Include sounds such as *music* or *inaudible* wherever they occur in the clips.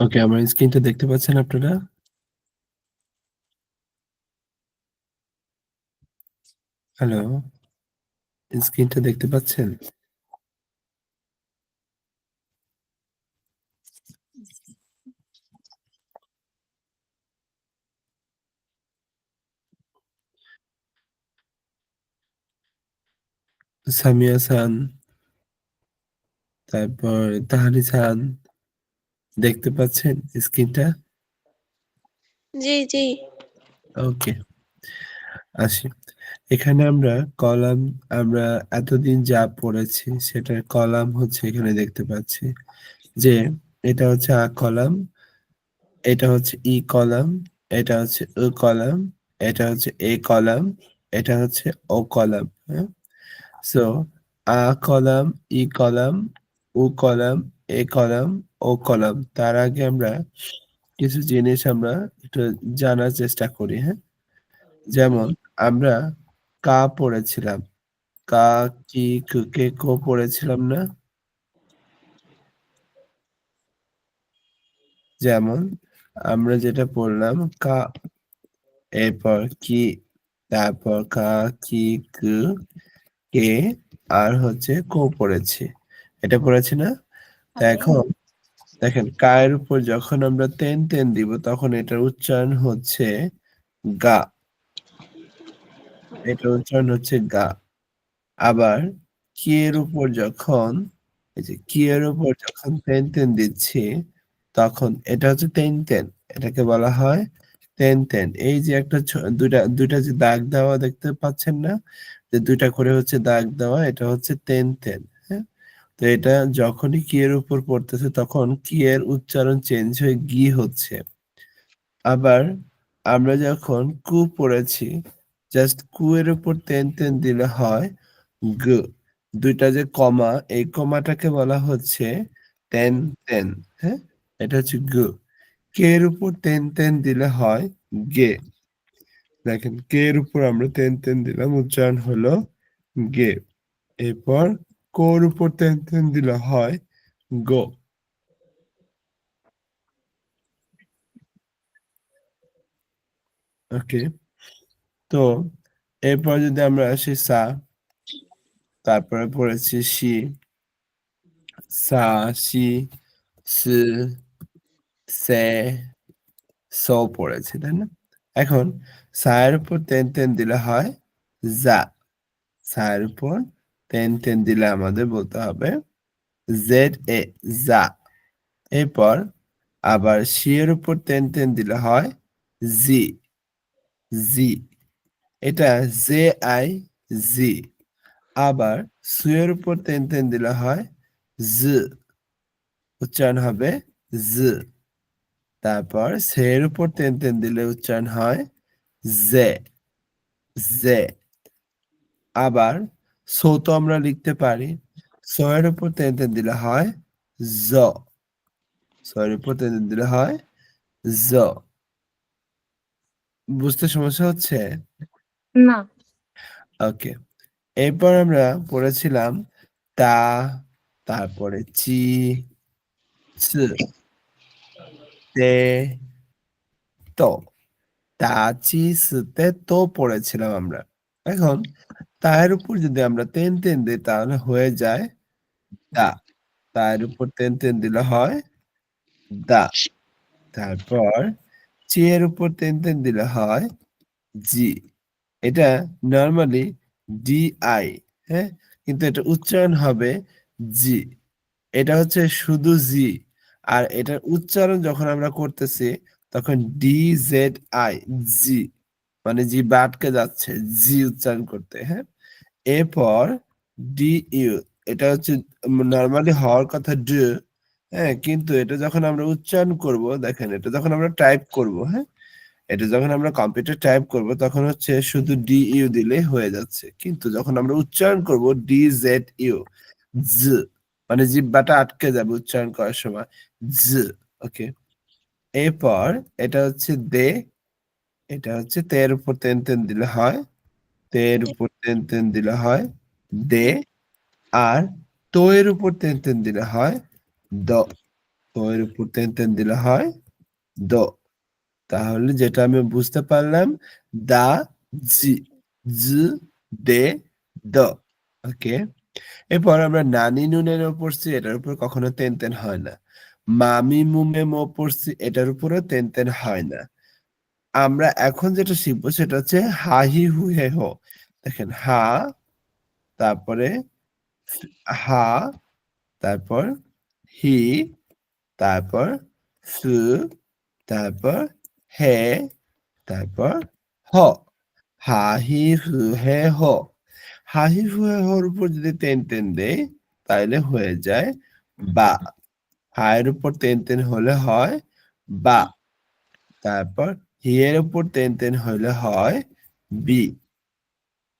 ওকে, আমার স্ক্রিনটা দেখতে পাচ্ছেন আপনারা? হ্যালো? স্ক্রিনটা দেখতে পাচ্ছেন? সামিয়া সান তারপর তাহারি সান দেখতে পাচ্ছেন স্ক্রিনটা? জি, জি। ওকে। আসি। এখানে আমরা কলাম আমরা এতদিন যা পড়েছি সেটার কলাম হচ্ছে এখানে দেখতে পাচ্ছি। যে এটা হচ্ছে আ কলাম, এটা হচ্ছে ই কলাম, এটা হচ্ছে ও কলাম, এটা হচ্ছে এ কলাম, এটা হচ্ছে ও কলাম। হ্যাঁ? সো আ কলাম, ই কলাম, উ কলাম, এ কলাম, ও কলাম। তার আগে আমরা কিছু জিনিস আমরা একটু জানার চেষ্টা করি, হ্যাঁ? যেমন আমরা কা পড়েছিলাম। কি, কু, কে, কো পড়েছিলাম না? যেমন আমরা যেটা পড়লাম কা, এরপর কি, তারপর কা, কি, কু, কে আর হচ্ছে কো পড়েছি। এটা পড়েছি না? এখন দেখেন কা এর উপর যখন আমরা তেন, তেন দিব তখন এটার উচ্চারণ হচ্ছে গা। এটার উচ্চারণ হচ্ছে গা। আবার কি এর উপর যখন এই যে কি এর উপর যখন তেন, তেন দিচ্ছি তখন এটা হচ্ছে তেন, তেন। এটাকে বলা হয় তেন, তেন। এই যে একটা ছ ২ টা ২ টা যে দাগ দেওয়া দেখতে পাচ্ছেন না? যে দুইটা করে হচ্ছে দাগ দেওয়া এটা হচ্ছে তেন, তেন। হ্যাঁ? তো এটা যখনই কি এর উপর পড়তেছে তখন কি এর উচ্চারণ চেঞ্জ হয়ে গি হচ্ছে। আবার আমরা যখন কু পড়েছি জাস্ট কু এর উপর তেন, তেন দিলে হয় গ। দুইটা যে কমা এই কমাটাকে বলা হচ্ছে তেন, তেন। হ্যাঁ? এটা হচ্ছে গ। কে এর উপর তেন, তেন দিলে হয় গে। দেখেন কে এর উপর আমরা তেন, তেন দিলাম উচ্চারণ হলো গে। এরপর কোর উপর তেন, তেন দিলে হয় গো। ওকে। তো এরপর যদি আমরা আসি সা তারপরে পড়েছি সি সা, সি, সু, সে, পড়েছি, তাই না? এখন সা এর উপর তেন, তেন দিলে হয় যা। সা এর উপর তেন, তেন দিলে আমাদের বলতে হবে জেড এ যা। এরপর আবার এর উপর তেন, তেন দিলে হয় জি। জি। এটা জে আই জি। আবার সু এর উপর তেন, তেন দিলে হয় জ। উচ্চারণ হবে জ। তারপর সে এর উপর তেন, তেন দিলে উচ্চারণ হয় জে। জে। আবার সো তো আমরা লিখতে পারি। স এর উপর তেন, তেন দিলে হয় জ। স এর উপর তেন, তেন দিলে হয় জ। বুঝতে সমস্যা হচ্ছে? না। ওকে। এরপর আমরা পড়েছিলাম তা, তারপরে চ, তে, তো। তা, চি, স, তে, পড়েছিলাম আমরা। এখন তা এর উপর যদি আমরা তেন, তেন দেই তাহলে হয়ে যায় দা। তা এর উপর তেন, তেন দিলে হয় দা। তারপর চি এর উপর তেন, তেন দিলে হয় জি। এটা নর্মালি ডি আই, হ্যাঁ? কিন্তু এটা উচ্চারণ হবে জি। এটা হচ্ছে শুধু জি। আর এটার উচ্চারণ যখন আমরা করতেছি তখন ডি জেড আই জি। মানে জিহ্বা আটকে যাচ্ছে জি উচ্চারণ করতে, হ্যাঁ? এরপর ডি ইউ এটা হচ্ছে নরমালি হওয়ার কথা ড, হ্যাঁ? কিন্তু এটা যখন আমরা উচ্চারণ করব দেখেন এটা যখন আমরা টাইপ করব, হ্যাঁ? এটা যখন আমরা কম্পিউটার টাইপ করব তখন হচ্ছে শুধু ডি ইউ দিলেই হয়ে যাচ্ছে। কিন্তু যখন আমরা উচ্চারণ করব ডি জেড ইউ জ মানে জিহ্বাটা আটকে যাবে উচ্চারণ করার সময় জ ওকে। এরপর এটা হচ্ছে দে এটা হচ্ছে তের উপর তেন তেন দিলে হয় তের উপর তেন তেন দিলে হয় দে আর উপর তেন তেন দিলে হয় দ। উপর তেন তেন দিলে হয় দ। তাহলে যেটা আমি বুঝতে পারলাম দা জি জ দে দ। ওকে। এরপর আমরা নানি নুনের উপর পড়ছি এটার উপর কখনো তেন তেন হয় না। মামি মুমে মো পড়ছি এটার উপরও তেন তেন হয় না। আমরা এখন যেটা শিখব সেটা হচ্ছে হা হি হু হে দেখেন, হা, তারপরে হা, তারপর হি, তারপর সু, তারপর হে, তারপর হ। হা হি হু হে হ। হা হি হু হে হর উপর যদি তেন তেন দেই তাহলে হয়ে যায় বা। হায়ের উপর তেন তেন হলে হয় বা তারপর হিয়ের উপর তেন তেন হলে হয় বি।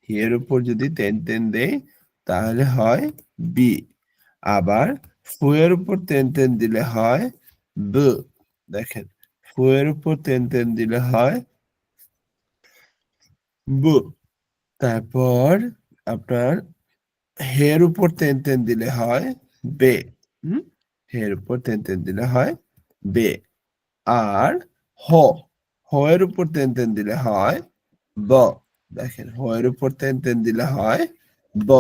হিয়ের উপর যদি তেন তেন দেই তাহলে হয় বি। আবার ফুয়ের উপর তেন তেন দিলে হয় ব। দেখেন ফুয়ের উপর তেন তেন দিলে হয় ব। তারপর আপনার হের উপর তেন তেন দিলে হয় বে। হুম? হের উপর তেন তেন দিলে হয় বে আর হ হ এর উপর তেন তেন দিলে হয় ব। দেখেন, হ এর উপর তেন তেন দিলে হয় ব।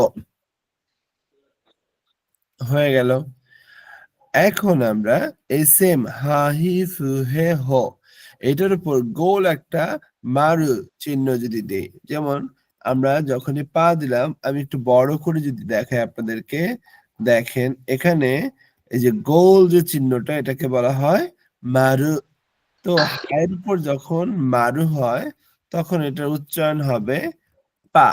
হয়ে গেল। এখন আমরা এই সেম হা, হি ফু হে, হ, এটার উপর গোল একটা মারু চিহ্ন যদি দেই, যেমন আমরা যখনই পা দিলাম, আমি একটু বড় করে যদি দেখাই আপনাদেরকে, দেখেন এখানে এই যে গোল যে চিহ্নটা এটাকে বলা হয় মারু। তো হায়ের উপর যখন মারু হয় তখন এটার উচ্চারণ হবে পা।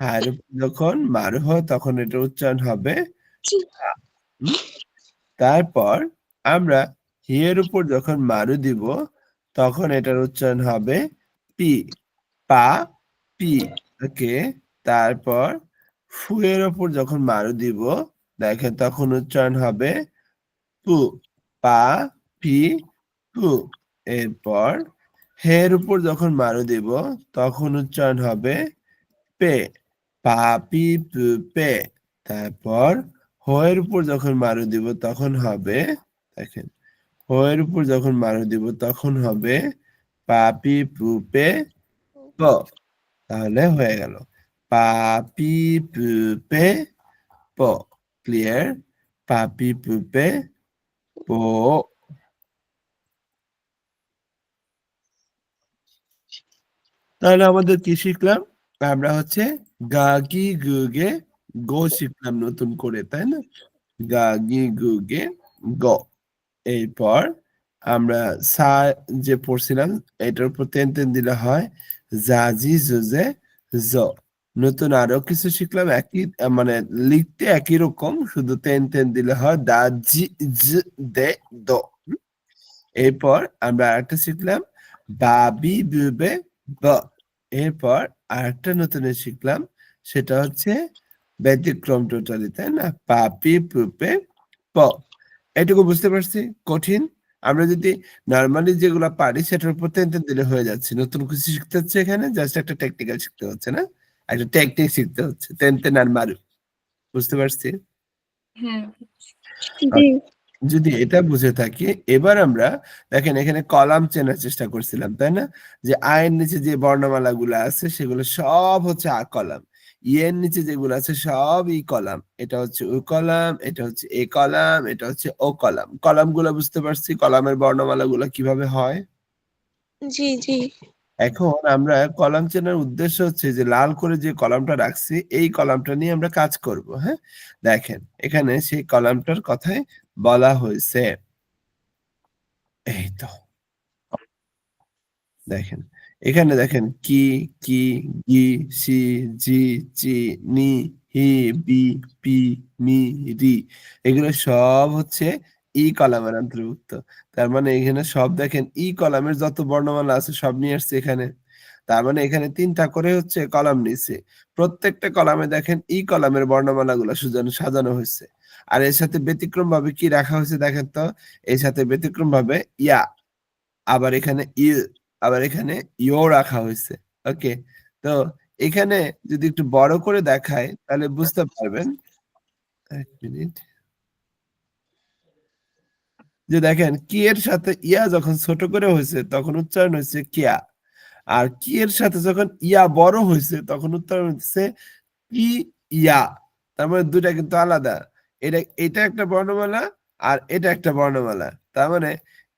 হায়ের উপর *laughs* যখন মারু হয় তখন এটার উচ্চারণ হবে তারপর আমরা হিয়ের উপর যখন মারু দিব তখন এটার উচ্চারণ হবে পি। পা পি। ওকে তারপর ফুয়ের উপর যখন মারু দিব দেখেন তখন উচ্চারণ হবে পু, পা, পি, পু। এরপর হের উপর যখন মারু দিব, তখন উচ্চারণ হবে পে, পা, পি, পু, পে। তারপর হয়ের উপর যখন মারু দিব, তখন হবে, দেখেন, হয়ের উপর যখন মারু দিব, তখন হবে পাপি পুপে প তাহলে হয়ে গেল। পাপি পুপে প। ক্লিয়ার পাপি পুপে প তাহলে আমাদের কি শিখলাম? আমরা হচ্ছে গাগি গুগে গো শিখলাম নতুন করে, তাই না? গাগি গুগে গ এরপর আমরা সা যে পড়ছিলাম, এটার উপর তেন তেন দিলে হয় জাজি জুজে জ। নতুন আরও কিছু শিখলাম, একই মানে লিখতে একই রকম, শুধু তেন তেন দিলে হয়, দা, জি দে, দ? এরপর আমরা আরেকটা শিখলাম বাবি বুবে ব এরপর আরেকটা নতুন শিখলাম, সেটা হচ্ছে ব্যতিক্রম টোটালি, তাই না? পাপি পুপে প। এটুকু বুঝতে পারছি? কঠিন? আমরা যদি নর্মালি যেগুলো পারি, সেটার উপর তেন তেন দিলে হয়ে যাচ্ছে। নতুন কিছু শিখতে হচ্ছে এখানে, জাস্ট একটা টেকনিক্যাল শিখতে হচ্ছে, না? একটা টেকনিক শিখতে হচ্ছে। তেন তেন আর মারু। বুঝতে পারছি? হ্যাঁ। যদি এটা বুঝে থাকি এবার আমরা দেখেন এখানে কলাম চেনার চেষ্টা করছিলাম তাই না? যে আয়ের নিচে যে বর্ণমালা গুলো আছে সেগুলো সব হচ্ছে আ কলাম। ইয়ের নিচে যেগুলো আছে সব ই কলাম। এটা হচ্ছে ও কলাম এটা হচ্ছে এ কলাম এটা হচ্ছে ও কলাম। কলামগুলো বুঝতে পারছি? কলামের বর্ণমালা গুলো কীভাবে হয়? জি জি। এখন আমরা কলাম চেনার উদ্দেশ্য হচ্ছে যে লাল করে যে কলামটা রাখছি, এই কলামটা নিয়ে আমরা কাজ করব হ্যাঁ? দেখেন, এখানে সেই কলামটার কথাই বলা হয়েছে। এই তো। দেখেন, এখানে দেখেন, কি কি গি সি, জি, চি, নি, হি, বি, পি মি রি, এগুলো সব হচ্ছে ই কলামের অন্তর্ভুক্ত। তার মানে এখানে সব দেখেন ই কলামের যত বর্ণমালা আছে সব নিয়ে আসছে এখানে। তার মানে এখানে তিনটা করে হচ্ছে কলাম নিচ্ছে প্রত্যেকটা কলামে দেখেন ই কলামের বর্ণমালা গুলো সাজানো সাজানো হয়েছে। আর এর সাথে ব্যতিক্রম ভাবে কি রাখা হয়েছে দেখেন তো? এর সাথে ব্যতিক্রম ভাবে ইয়া আবার এখানে ই আবার এখানে ইও রাখা হয়েছে। ওকে? তো এখানে যদি একটু বড় করে দেখায় তাহলে বুঝতে পারবেন। এক মিনিট। যে দেখেন কি এর সাথে ইয়া যখন ছোট করে হয়েছে, তখন উচ্চারণ হয়েছে কিয়া। আর কি এর সাথে যখন ইয়া বড় হয়েছে, তখন উচ্চারণ হচ্ছে কি ইয়া। তার মানে দুটা কিন্তু আলাদা। এটা এটা একটা বর্ণমালা আর এটা একটা বর্ণমালা। তার মানে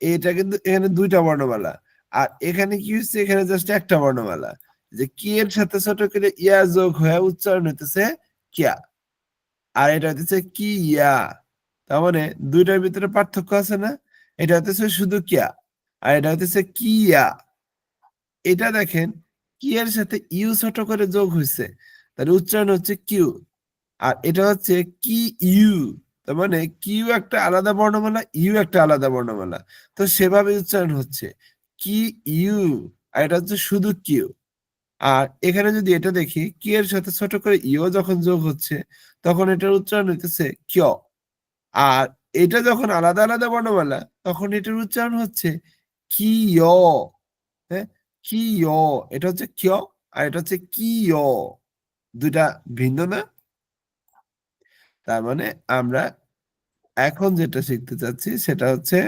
এটা কিন্তু এখানে দুইটা বর্ণমালা। আর এখানে কি হচ্ছে এখানে জাস্ট একটা বর্ণমালা। যে কি এর সাথে ছোট করে ইয়া যোগ হয়ে উচ্চারণ হইতেছে কিয়া। আর এটা হইতেছে কি ইয়া তার মানে দুইটার ভিতরে পার্থক্য আছে না? এটা হইতেছে শুধু কিয়া আর এটা হইতেছে কি ইয়া এটা দেখেন কি এর সাথে ইউ ছোট করে যোগ হয়েছে তার উচ্চারণ হচ্ছে কিউ। আর এটা হচ্ছে কি ইউ তার মানে কিউ একটা আলাদা বর্ণমালা, ইউ একটা আলাদা বর্ণমালা। তো সেভাবে উচ্চারণ হচ্ছে। কি ইউ আর এটা হচ্ছে শুধু কিউ। আর এখানে যদি এটা দেখি কি এর সাথে ছোট করে ইও যখন যোগ হচ্ছে, তখন এটার উচ্চারণ হইতেছে কিয়। আর এটা যখন আলাদা আলাদা বর্ণমালা, তখন এটার উচ্চারণ হচ্ছে কি হ্যাঁ? কি এটা হচ্ছে কিয় আর এটা হচ্ছে কি দুটা ভিন্ন না? তার মানে আমরা এখন যেটা শিখতে চাচ্ছি সেটা হচ্ছে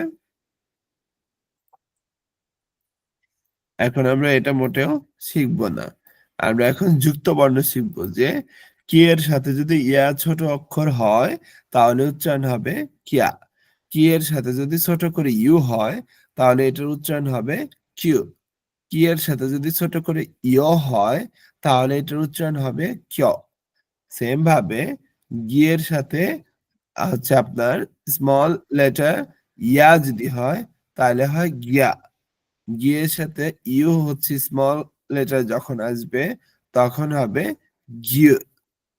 এখন আমরা এটা মোটেও শিখব না। আমরা এখন যুক্ত বর্ণ শিখব যে কি এর সাথে যদি ইয়া ছোট অক্ষর হয়, তাহলে উচ্চারণ হবে কিয়া। কি এর সাথে যদি ছোট করে ইউ হয়, তাহলে এটার উচ্চারণ হবে কিউ। কি এর সাথে যদি ছোট করে ইয় হয়, তাহলে এটার উচ্চারণ হবে কিয়। সেম ভাবে গিয়ের সাথে হচ্ছে আপনার স্মল লেটার ইয়া যদি হয়, তাহলে হয় গিয়া। গিয়ের সাথে ইউ হচ্ছে স্মল লেটার যখন আসবে, তখন হবে গিয়ে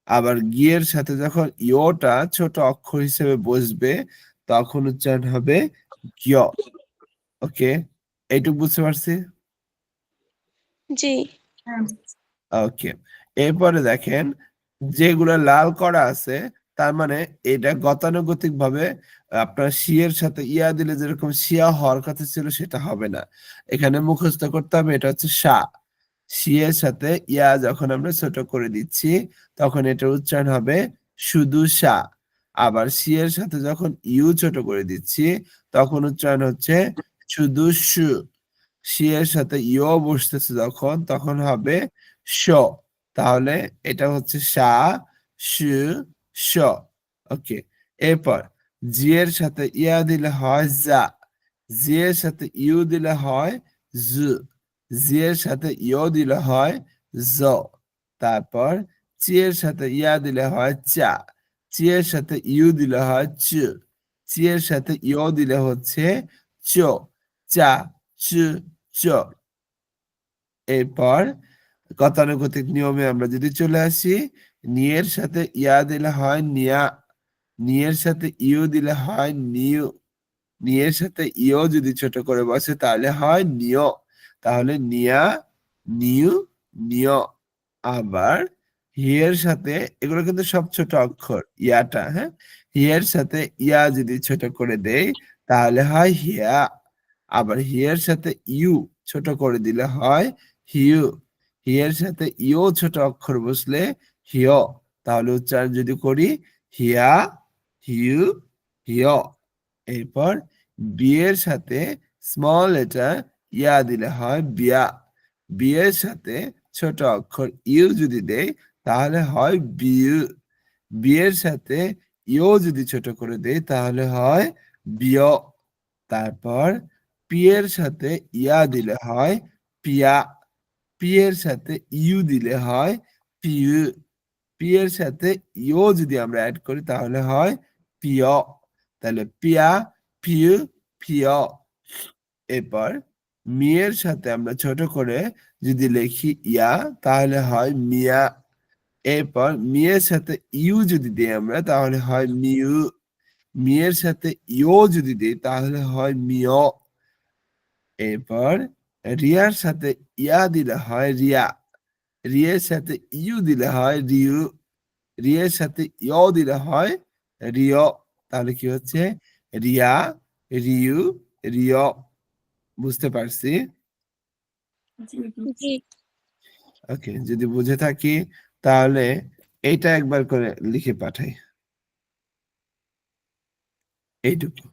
আবার গিয়ের সাথে যখন ইওটা ছোট অক্ষর হিসেবে বসবে তখন উচ্চারণ হবে গিয়। ওকে? এইটুকু বুঝতে পারছি? জি। ওকে। এরপরে দেখেন যেগুলো লাল করা আছে তার মানে এটা গতানুগতিক ভাবে আপনার শিয়ের সাথে ইয়া দিলে যেরকম শিয়া হওয়ার কথা ছিল সেটা হবে না। এখানে মুখস্থ করতে হবে এটা হচ্ছে সা। শিয়ের সাথে ইয়া যখন আমরা ছোট করে দিচ্ছি, তখন এটার উচ্চারণ হবে শুধু সা। আবার সি এর সাথে যখন ইউ ছোট করে দিচ্ছি, তখন উচ্চারণ হচ্ছে শুধু সু। শিয়ের সাথে ইও বসতেছে যখন, তখন হবে স তাহলে এটা হচ্ছে সা, সু স ওকে, এরপর জি এর সাথে ইয়া দিলে হয় যা। জি এর সাথে ইউ দিলে হয় জু। জি এর সাথে ইও দিলে হয় জ, তারপর চি এর সাথে ইয়া দিলে হয় চা চি এর সাথে ইউ দিলে হয় চ চি এর সাথে ইও দিলে হচ্ছে চ, চা, চ চ। এরপর গতানুগতিক নিয়মে আমরা যদি চলে আসি, নিয়ের সাথে ইয়া দিলে হয় নিয়া, নিয়ের সাথে ইউ দিলে হয় নিউ, নিয়ের সাথে ইও যদি ছোট করে বসে তাহলে হয় নিয়। তাহলে নিয়া, নিউ, নিয়, আবার হিয়ের সাথে, এগুলো কিন্তু সব ছোট অক্ষর, ইয়াটা হ্যাঁ? হিয়ের সাথে ইয়া যদি ছোট করে দেই, তাহলে হয় হিয়া। আবার হিয়ের সাথে ইউ ছোট করে দিলে হয় হিউ। হিয়ের সাথে ইও ছোট অক্ষর বসলে হিয়। তাহলে উচ্চারণ যদি করি, হিয়া, হিউ, হিয়। এরপর বিয়ের সাথে স্মল লেটার ইয়া দিলে হয় বিয়া, বিয়ের সাথে ছোট অক্ষর ইউ যদি দেয়, তাহলে হয় বিউ। বিয়ের সাথে ইও যদি ছোট করে দেয়, তাহলে হয় বিয়। তারপর পিয়ের সাথে ইয়া দিলে হয় পিয়া। পিয়ের সাথে ইউ দিলে হয় পিউ। পিয়ের সাথে ইও যদি আমরা অ্যাড করি, তাহলে হয় পিয়। তাহলে পিয়া, পিউ, পিয়। এরপর মিয়ের সাথে আমরা ছোট করে যদি লিখি ইয়া, তাহলে হয় মিয়া। এরপর মিয়ের সাথে ইউ যদি দিই আমরা, তাহলে হয় মিউ। মিয়ের সাথে ইও যদি দিই, তাহলে হয় মিয়। এরপর রিয়ার সাথে ইয়া দিলে হয় রিয়া। রিয়ের সাথে ইউ দিলে হয় রিউ। রিয়ের সাথে ইয় দিলে হয় রিয়। তাহলে কি হচ্ছে? রিয়া, রিউ, রিয়। বুঝতে পারছি। ওকে যদি বুঝে থাকি তাহলে এইটা একবার করে লিখে পাঠাই। এইটুকু।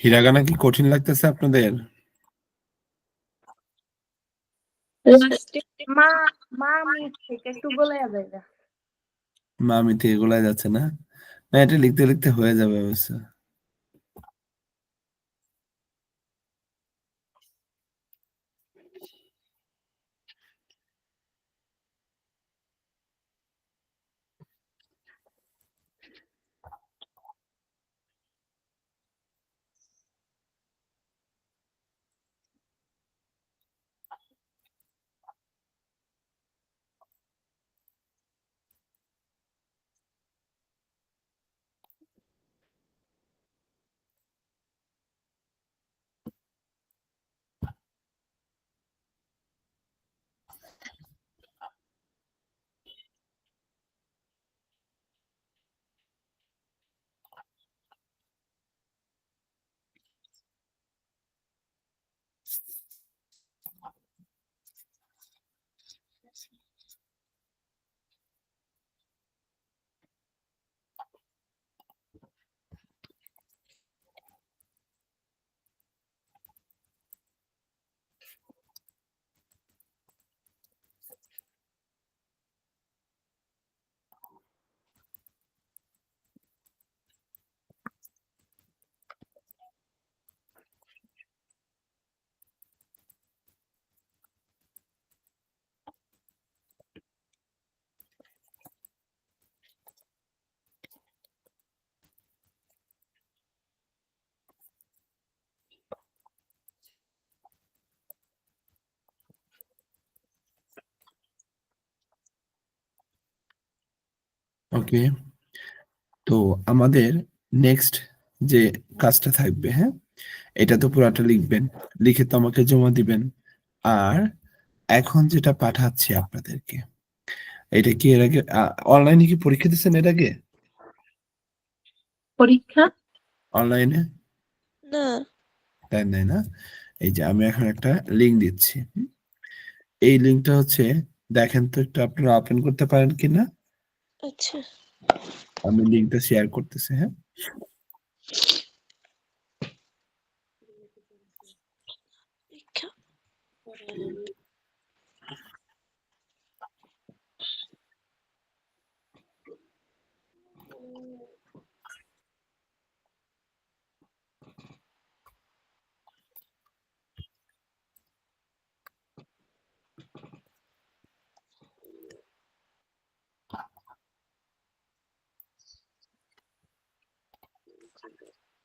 হিরাগানা কি কঠিন লাগতেছে আপনাদের মা মা থেকে গোলায় যাচ্ছে না? না এটা লিখতে লিখতে হয়ে যাবে অবশ্য। ওকে। তো আমাদের নেক্সট যে কাজটা থাকবে, হ্যাঁ? এটা তো পুরাটা লিখবেন। লিখে তো আমাকে জমা দিবেন। আর এখন যেটা পাঠাচ্ছি আপনাদেরকে, এটা কি এর আগে অনলাইনে কি পরীক্ষা দিছেন এর আগে? পরীক্ষা? অনলাইনে? না। দেন নাই না? এই যে আমি এখন একটা লিংক দিচ্ছি। হুম? এই লিংকটা হচ্ছে দেখেন তো একটু আপনারা ওপেন করতে পারেন কিনা? আচ্ছা। আমি লিংকটা শেয়ার করতেছি, হ্যাঁ? পরীক্ষা।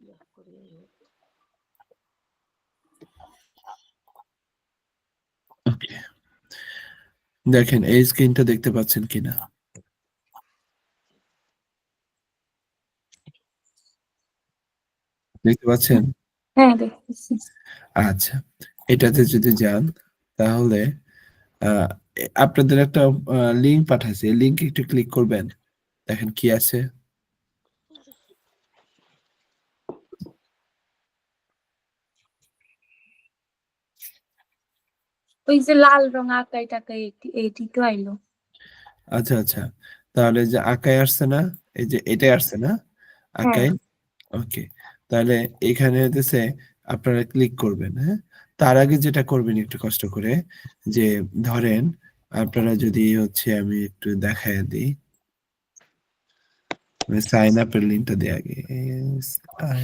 ওকে। দেখেন এই স্ক্রিনটা দেখতে পাচ্ছেন কিনা? দেখতে পাচ্ছেন? হ্যাঁ, আচ্ছা। এটাতে যদি যান তাহলে আপনাদের একটা লিংক পাঠাইছি। লিংকে একটু ক্লিক করবেন। দেখেন কি আছে? ওই যে লাল রং আকাই-টাকাই এটি এইটি তো আইলো। আচ্ছা, আচ্ছা। তাহলে যে আকাই আসছে না? এই যে এটাই আসছে না? আকাই? হ্যাঁ। ওকে। তাহলে এখানে হইতেছে আপনারা ক্লিক করবেন, হ্যাঁ? তার আগে যেটা করবেন একটু কষ্ট করে যে ধরেন আপনারা যদি হচ্ছে আমি একটু দেখাইয়া দিই। সাইন আপ এর লিংকটা দেই আগে। S I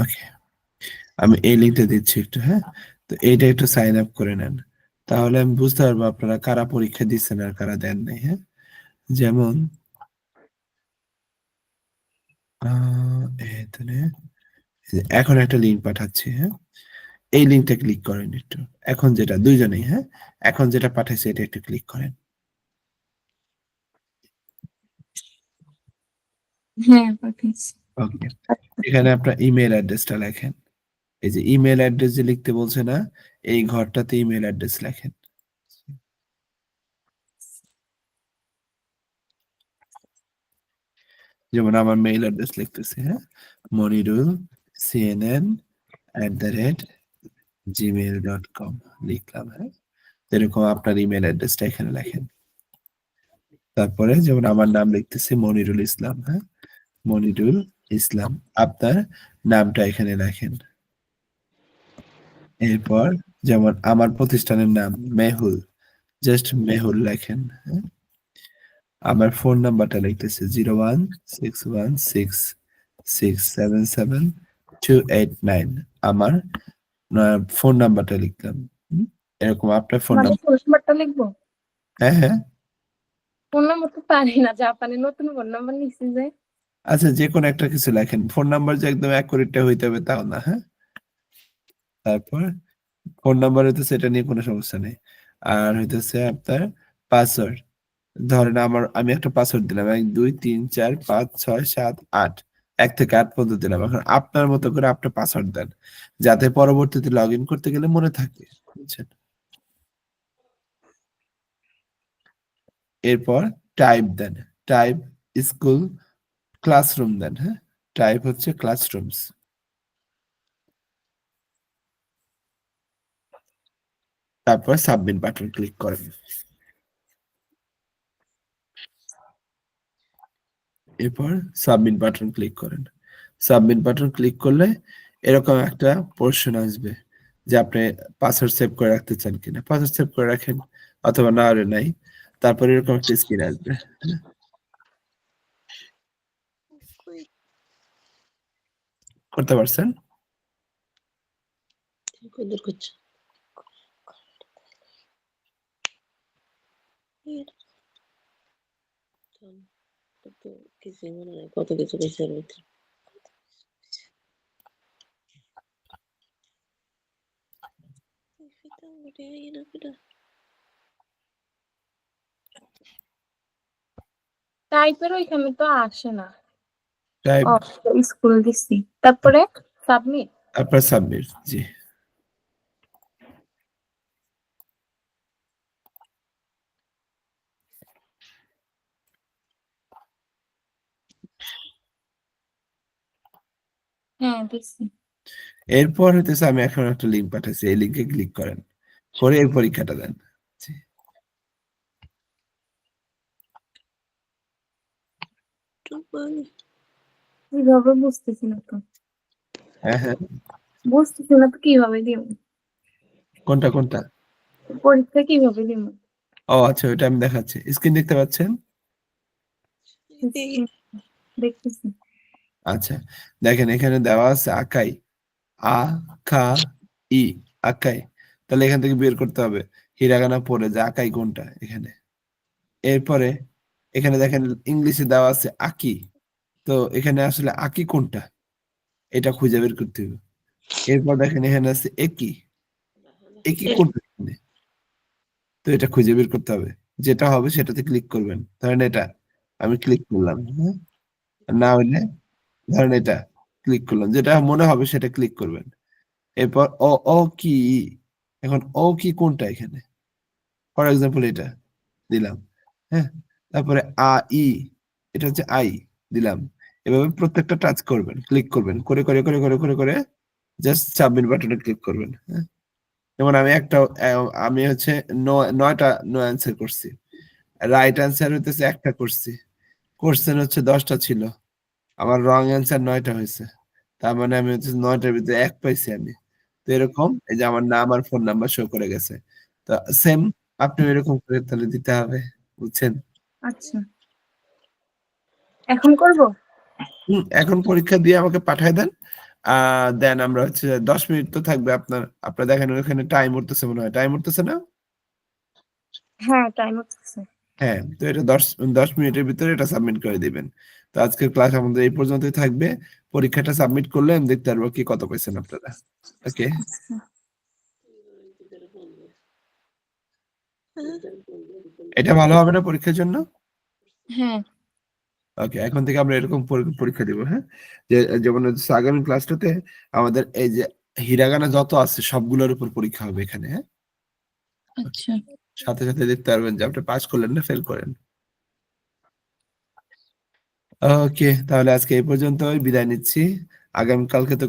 okay. আমি এই লিঙ্কটা দিচ্ছি একটু, হ্যাঁ? তো এইটা একটু সাইন আপ করে নেন। তাহলে আমি বুঝতে পারব আপনারা কারা পরীক্ষা দিচ্ছেন আর কারা দেন নাই, হ্যাঁ? যেমন এখানে একটা লিঙ্ক পাঠাচ্ছি, হ্যাঁ? এই লিঙ্কটা ক্লিক করেন একটু। এখন যেটা দুইজনেই হ্যাঁ? এখন যেটা পাঠাইছি এটা একটু ক্লিক করেন। হ্যাঁ। ওকে। এখানে আপনার ইমেইল অ্যাড্রেসটা লেখেন। এই যে ইমেইল অ্যাড্রেস যে লিখতে বলছে না? এই ঘরটাতে ইমেল অ্যাড্রেস লেখেন। যেমন আমার মেইল অ্যাড্রেস লিখতেছি, হ্যাঁ? Monirul CNN at the rate Gmail dot com লিখলাম, হ্যাঁ? এরকম আপনার ইমেইল অ্যাড্রেসটা এখানে লেখেন। তারপরে যেমন আমার নাম লিখতেছি মনিরুল ইসলাম, হ্যাঁ? মনিরুল ইসলাম। আপনার নামটা এখানে লেখেন। এরপর যেমন আমার প্রতিষ্ঠানের নাম মেহুল। জাস্ট মেহুল লেখেন, হ্যাঁ? আমার ফোন নাম্বারটা লিখতেছে zero one six one six six seven seven two eight nine আমার ফোন নাম্বারটা লিখলাম। এরকম আপনার ফোন মানে নাম্বারটা লিখব? হ্যাঁ, হ্যাঁ। ফোন নাম্বার তো পারি না। জাপানে নতুন ফোন নাম্বার নিছি যে। আচ্ছা যে যেকোনো একটা কিছু লেখেন। ফোন নাম্বার যে একদম অ্যাকুরেট টা হইতে হবে তাও না, হ্যাঁ? তারপর ফোন নাম্বার হইতেছে এটা নিয়ে কোনো সমস্যা নেই। আর হইতেছে আপনার পাসওয়ার্ড। ধরেন আমার আমি একটা পাসওয়ার্ড দিলাম ১, ২, ৩, ৪, ৫, ৬, ৭, ৮ ১ থেকে আট পর্যন্ত দিলাম। এখন আপনার মতো করে আপনার পাসওয়ার্ড দেন। যাতে পরবর্তীতে লগ ইন করতে গেলে মনে থাকে। বুঝছেন? এরপর টাইপ দেন। টাইপ স্কুল ক্লাসরুম দেন, হ্যাঁ? টাইপ হচ্ছে ক্লাসরুমস। তারপর সাবমিট বাটন ক্লিক করেন। এরপর সাবমিট বাটন ক্লিক করেন। সাবমিট বাটন ক্লিক করলে এরকম একটা পোর্শন আসবে যে আপনি পাসওয়ার্ড সেভ করে রাখতে চান কিনা। পাসওয়ার্ড সেভ করে রাখেন অথবা না আরে নাই। তারপর এরকম একটা স্ক্রিন আসবে। হ্যাঁ? করতে পারছেন? কদ্দুর করছ? তো কিছুই মনে নাই। কত কিছু কইছে এর ভিতরে। Udah enak udah. টাইপের ওইখানে তো আসে না টাইপ স্কুল দিছি। তারপরে সাবমিট আপনার সাবমিট জি। হ্যাঁ দিছি। এরপর হইতেছে আমি এখন একটা লিঙ্ক পাঠাচ্ছি এই লিঙ্কে ক্লিক করেন। করে এই পরীক্ষাটা দেন জি। কীভাবে বুঝতেছি না তো। হ্যাঁ হ্যাঁ। বুঝতেছি না তো কীভাবে দিব? কোনটা কোনটা? পরীক্ষা কীভাবে দিব? ও আচ্ছা ওইটা আমি দেখাচ্ছি। স্ক্রিন দেখতে পাচ্ছেন? দেখতেছি। আচ্ছা দেখেন এখানে দেওয়া আছে আকাই। আ খা ই আকাই। তাহলে এখান থেকে বের করতে হবে। হিরাগানা পড়ে যে আকাই কোনটা এখানে? এরপরে এখানে দেখেন ইংলিশে দেওয়া আছে আকি। তো এখানে আসলে আকি কোনটা? এটা খুঁজে বের করতে হবে। এরপর দেখেন এখানে আছে একই একই কোনটা এখানে? তো এটা খুঁজে বের করতে হবে। যেটা হবে সেটাতে ক্লিক করবেন। ধরেন এটা আমি ক্লিক করলাম হ্যাঁ? না হলে ধরেন এটা ক্লিক করলাম। যেটা মনে হবে সেটা ক্লিক করবেন। এরপর ও ও কি? এখন ও কি কোনটা এখানে? ফর এক্সাম্পল এটা দিলাম হ্যাঁ? তারপরে আ ই এটা হচ্ছে আই দিলাম। এভাবে প্রত্যেকটা টাচ করবেন ক্লিক করবেন, করে করে করে করে করে করে জাস্ট সাবমিট বাটনে ক্লিক করবেন হ্যাঁ? যেমন আমি একটা আমি হচ্ছে নয়টা নো অ্যান্সার করছি। রাইট অ্যান্সার হইতেছে একটা করছি। কোশ্চেন হচ্ছে দশটা ছিল। আমার রং অ্যান্সার নয়টা হয়েছে। তার মানে আমি হচ্ছে নয়টার ভিতরে এক পাইছি আমি। তো এরকম, এই যে আমার নাম আর ফোন নাম্বার শো করে গেছে। তো সেম আপনি এরকম করে তাহলে দিতে হবে, বুঝছেন? আচ্ছা। এখন করব? এখন পরীক্ষা দিয়ে আমাকে পাঠায় দেন। দেন আমরা হচ্ছে দশ মিনিট তো থাকবে আপনার আপনার দেখেন ওখানে টাইম উঠতেছে মনে হয়। টাইম উঠতেছে না? হ্যাঁ টাইম হচ্ছে হ্যাঁ তো এটা দশ দশ মিনিটের ভিতরে এটা সাবমিট করে দিবেন। তো আজকের ক্লাস আমাদের এই পর্যন্তই থাকবে। পরীক্ষাটা সাবমিট করলে আমি দেখতে পারব কি কত পেয়েছেন আপনারা। ওকে এটা ভালো হবে না পরীক্ষার জন্য? হ্যাঁ। ওকে এখন থেকে আমরা এরকম পরীক্ষা দিব হ্যাঁ? যে যেমন আগামী ক্লাসটাতে আমাদের এই যে হিরাগানা যত আছে সবগুলোর উপর পরীক্ষা হবে এখানে হ্যাঁ? আচ্ছা। সাথে সাথে দেখতে পারবেন যে আপনি পাস করলেন না ফেল করেন। ওকে তাহলে আজকে এই পর্যন্ত বিদায় নিচ্ছি। আগামীকালকে তো